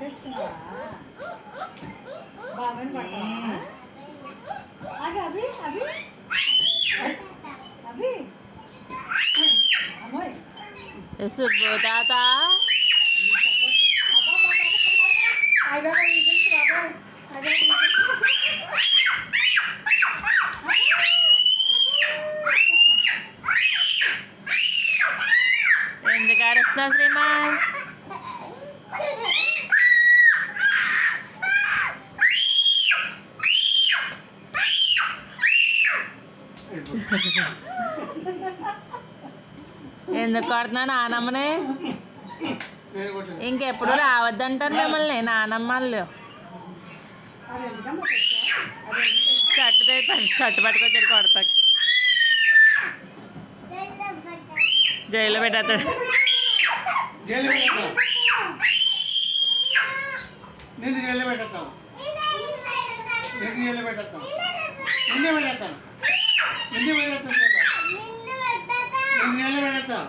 తెచ్చుకున్నావా? బాబాని పడతావా? ఆగి అభి అభి. అభి. అమ్మాయి. సుబ్బు తాత. ఈగిల్స్ బాబాయ్ ఎందుకు అరుస్తున్నావు ఎందుకు కొడుతున్నావు నానమ్మని? ఇంకెప్పుడు రావద్దంటారు మిమ్మల్ని నానమ్మ వాళ్ళు షర్ట్ తెచ్చాను షర్ట్ పట్టుకొచ్చాడు జైల్లో పెట్టేస్తాడు. జైలు పెట్టేస్తాను నిన్ను జైలు పెట్టేస్తాను నిన్ను జైలు పెట్టేస్తాను నిన్నే పెట్టేస్తాను నిన్నే పెట్టేస్తాను నిన్ను జైలు పెట్టేస్తాను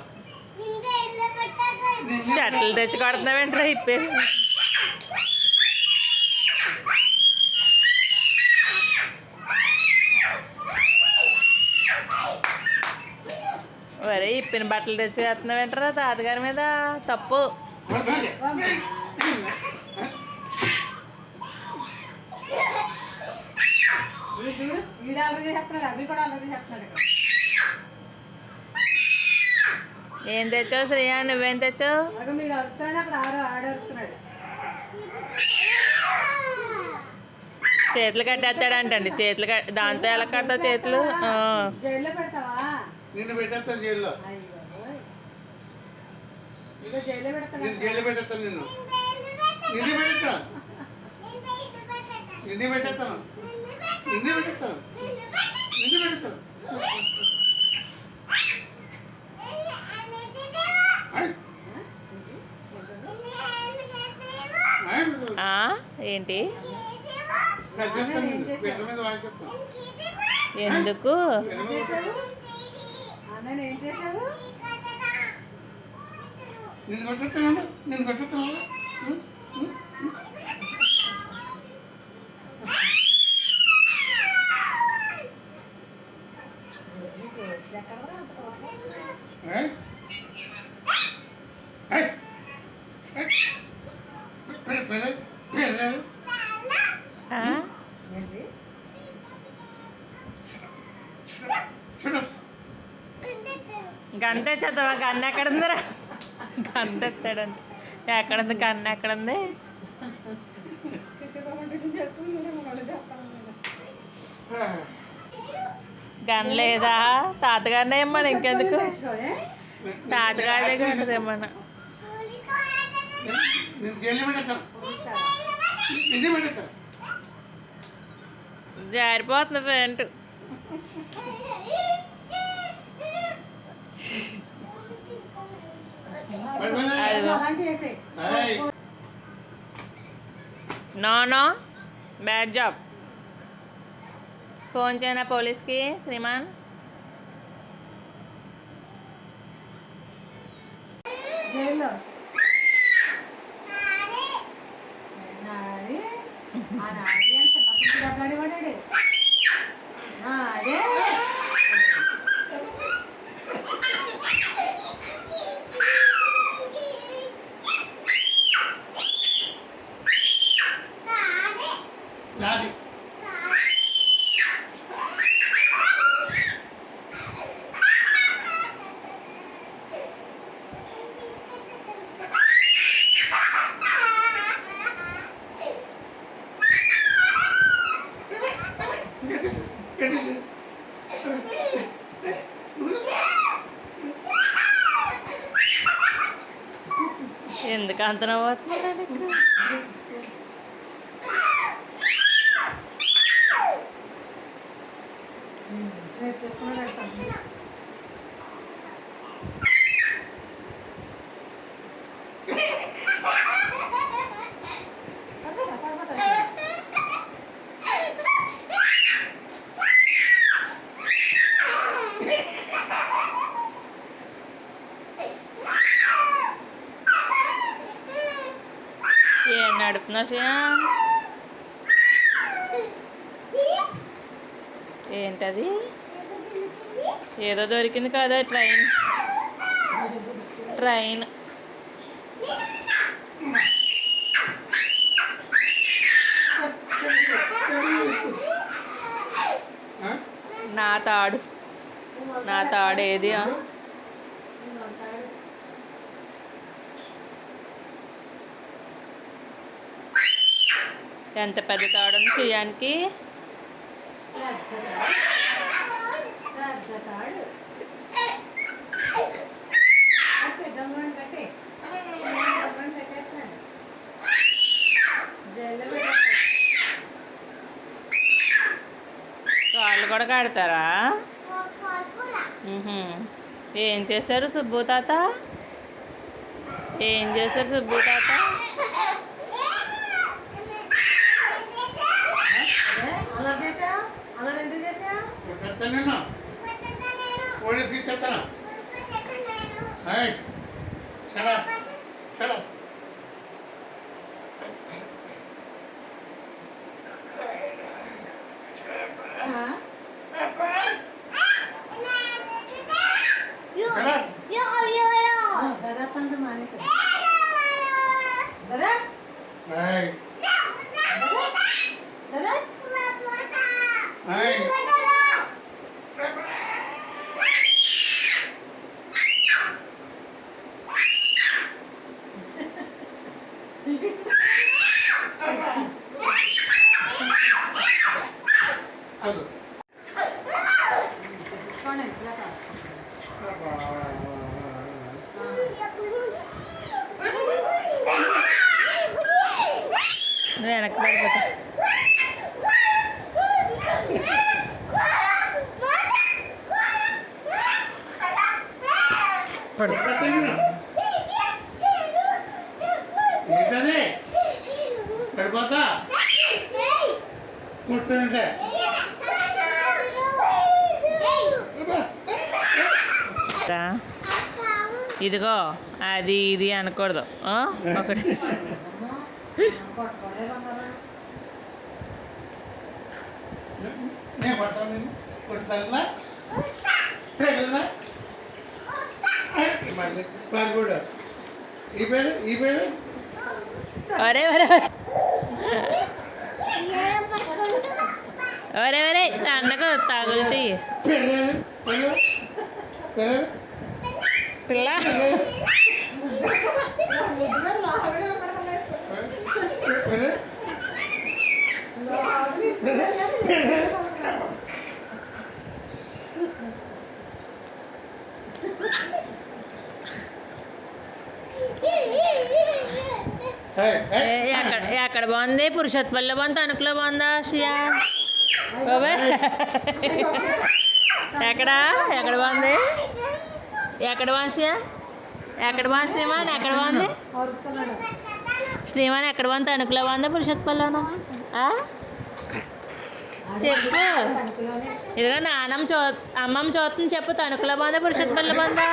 నిన్నే షర్ట్లు తెచ్చి కొడుతున్నావేంట్రా ఇప్పేసి ఒరే ఇప్పిన బట్టలు తెచ్చి వేస్తున్నావేంట్రా తాతగారి మీద? తప్పు. ఏం తెచ్చావు శ్రేయా? నువ్వేం తెచ్చావు? మీరు చేతులు కట్టేస్తాడంటండి. చేతులు కట్ దాంతో ఎలా కడతావు చేతులు? జైల్లో పెడతావా? నిన్ను పెట్టేస్తాను జైల్లో. నిన్ను జైలు పెట్టేస్తాను నిన్ను. నిన్నే పెట్టేస్తాను నిన్నే పెట్టేస్తాను నిన్నే పెట్టేస్తాను నిన్నే పెట్టేస్తాను. ఆ? ఏంటి? ఎందుకు? అన్నని ఏం చేసావు నిన్ను కొట్టేస్తున్నాను నిన్ను కొట్టేస్తున్నాను. నీకు గంట చదవా గన్న ఎక్కడుందిరా? గంట ఎత్తాడంట. ఎక్కడుంది గన్న? ఎక్కడుంది? చిట్టుకోమని గన్ లేదా? తాతగారినే ఏమన్నా ఇంకెందుకు? తాతగారి దగ్గర ఉంటుంది ఏమన్నా జారిపోతుంది ప్యాంటు. పడిపోయిందా? అదిగో. అలాంటివి వేసేయ్. ఏయ్. No no bad job phone చేయనా పోలీస్కి శ్రీమాన్ ఆ నాది అని చిన్నప్పుడు దెబ్బలాడేవాడాడు నాదే ఎందుకు అంత చేసుకున్నాడు శ్రేయా ఏంటది? ఏదో దొరికింది కదా ట్రైన్. ట్రైన్? నా తాడు. నా తాడు. ఏది ఆ? ఎంత పెద్ద తాడు చేయడానికి వాళ్ళు కూడా కడతారా? ఏం చేశారు సుబ్బు తాత? ఏం చేశారు సుబ్బు తాత? కొట్టేస్తాను నేను పోలీస్కి ఇచ్చేస్తాను ఏయ్, shut up. Shut up. నేను. ఏంటది పడిపోతా కొట్టానంటే రా. ఇదిగో అది ఇది అనకూడదు ఆ? ఒకటి మరి కూడా. ఈ పేరు? ఈ పేరు? ఒరే ఒరే ఒరే. ఒరే తన్నకు తగులుతాయి ఎక్కడ ఎక్కడ బాగుంది? పురుషోత్పల్లిలో బాగుంది? తణుకులో బాగుందా షియా ఎక్కడ? ఎక్కడ బాగుంది? ఎక్కడ బాగుంది షియా ఎక్కడ బాగుంది శ్రీమాన్? ఎక్కడ బాగుంది. శ్రీమాన్ ఎక్కడ బాగుంది? తణుకులో బాగుందా పురుషోత్పల్లిలోనా ఆ? చెప్పు. ఇదిగో నాన్నమ్మ చూ అమ్మమ్మ చూస్తుంది చెప్పు. తణుకులో బాగుందా పురుషోత్పల్లిలో బాగుందా?